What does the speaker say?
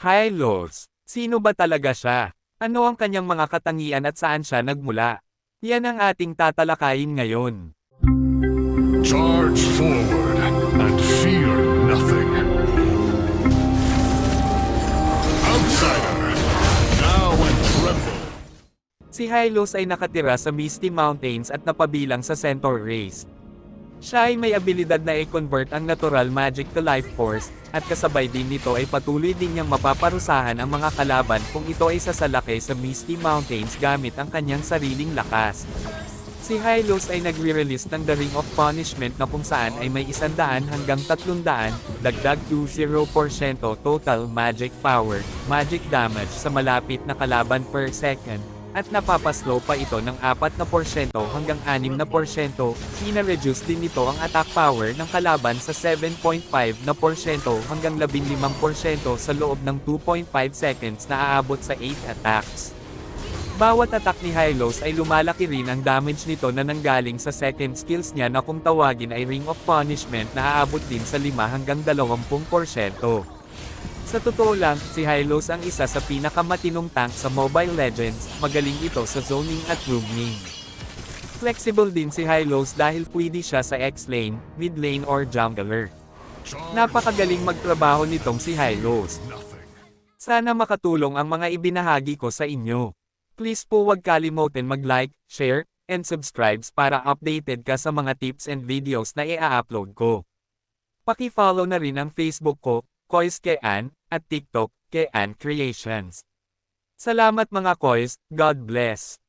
Hylos. Sino ba talaga siya? Ano ang kanyang mga katangian at saan siya nagmula? Yan ang ating tatalakayin ngayon. Charge forward and fear nothing. Outsider, now and tremble. Si Hylos ay nakatira sa Misty Mountains at napabilang sa Centaur race. Siya ay may abilidad na i-convert ang natural magic to life force, at kasabay din nito ay patuloy din niyang mapaparusahan ang mga kalaban kung ito ay sasalaki sa Misty Mountains gamit ang kanyang sariling lakas. Si Hylos ay nagre-release ng The Ring of Punishment na kung saan ay may 100 hanggang 300, dagdag 20% total magic power, magic damage sa malapit na kalaban per second, at napapaslow pa ito ng 4% hanggang 6%, ina-reduce din nito ang attack power ng kalaban sa 7.5% hanggang 15% sa loob ng 2.5 seconds na aabot sa 8 attacks. Bawat attack ni Hylos ay lumalaki rin ang damage nito na nanggaling sa second skills niya na kung tawagin ay Ring of Punishment na aabot din sa 5 hanggang 20%. Sa totoo lang, si Hylos ang isa sa pinakamatinong tank sa Mobile Legends, magaling ito sa zoning at roaming. Flexible din si Hylos dahil pwede siya sa X-lane, mid lane or jungler. Napakagaling magtrabaho nitong si Hylos. Sana makatulong ang mga ibinahagi ko sa inyo. Please po huwag kalimutan mag-like, share, and subscribe para updated ka sa mga tips and videos na i-upload ko. Paki-follow na rin ang Facebook ko, Kois Kean, at TikTok, Kean Creations. Salamat mga Kois, God bless.